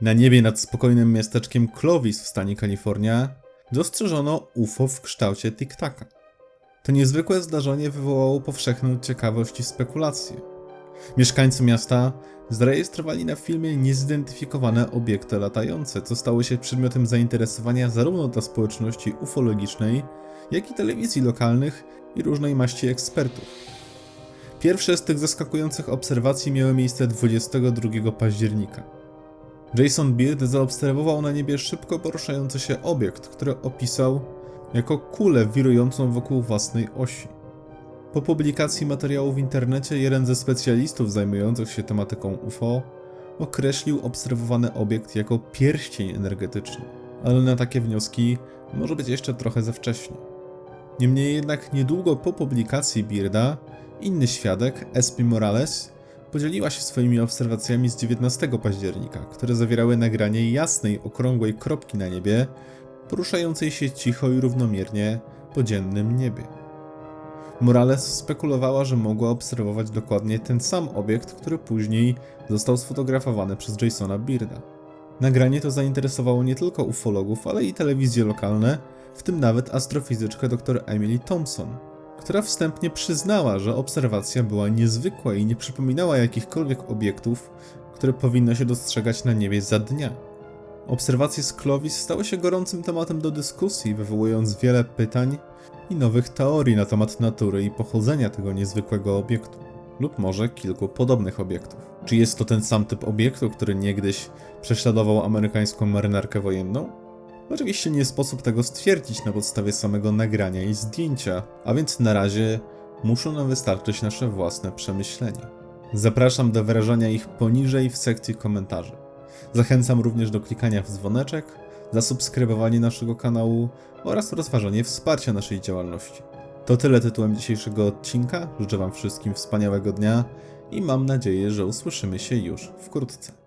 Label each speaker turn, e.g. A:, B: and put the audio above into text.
A: Na niebie nad spokojnym miasteczkiem Clovis w stanie Kalifornia dostrzeżono UFO w kształcie Tic-Taca. To niezwykłe zdarzenie wywołało powszechną ciekawość i spekulacje. Mieszkańcy miasta zarejestrowali na filmie niezidentyfikowane obiekty latające, co stało się przedmiotem zainteresowania zarówno dla społeczności ufologicznej, jak i telewizji lokalnych i różnej maści ekspertów. Pierwsze z tych zaskakujących obserwacji miały miejsce 22 października. Jason Beard zaobserwował na niebie szybko poruszający się obiekt, który opisał jako kulę wirującą wokół własnej osi. Po publikacji materiału w internecie jeden ze specjalistów zajmujących się tematyką UFO określił obserwowany obiekt jako pierścień energetyczny, ale na takie wnioski może być jeszcze trochę za wcześnie. Niemniej jednak niedługo po publikacji Bearda inny świadek, SP Morales, podzieliła się swoimi obserwacjami z 19 października, które zawierały nagranie jasnej, okrągłej kropki na niebie, poruszającej się cicho i równomiernie po dziennym niebie. Morales spekulowała, że mogła obserwować dokładnie ten sam obiekt, który później został sfotografowany przez Jasona Bearda. Nagranie to zainteresowało nie tylko ufologów, ale i telewizje lokalne, w tym nawet astrofizyczkę dr Emily Thompson, która wstępnie przyznała, że obserwacja była niezwykła i nie przypominała jakichkolwiek obiektów, które powinno się dostrzegać na niebie za dnia. Obserwacje z Clovis stały się gorącym tematem do dyskusji, wywołując wiele pytań i nowych teorii na temat natury i pochodzenia tego niezwykłego obiektu, lub może kilku podobnych obiektów. Czy jest to ten sam typ obiektu, który niegdyś prześladował amerykańską marynarkę wojenną? Oczywiście nie sposób tego stwierdzić na podstawie samego nagrania i zdjęcia, a więc na razie muszą nam wystarczyć nasze własne przemyślenia. Zapraszam do wyrażania ich poniżej w sekcji komentarzy. Zachęcam również do klikania w dzwoneczek, zasubskrybowanie naszego kanału oraz rozważanie wsparcia naszej działalności. To tyle tytułem dzisiejszego odcinka. Życzę Wam wszystkim wspaniałego dnia i mam nadzieję, że usłyszymy się już wkrótce.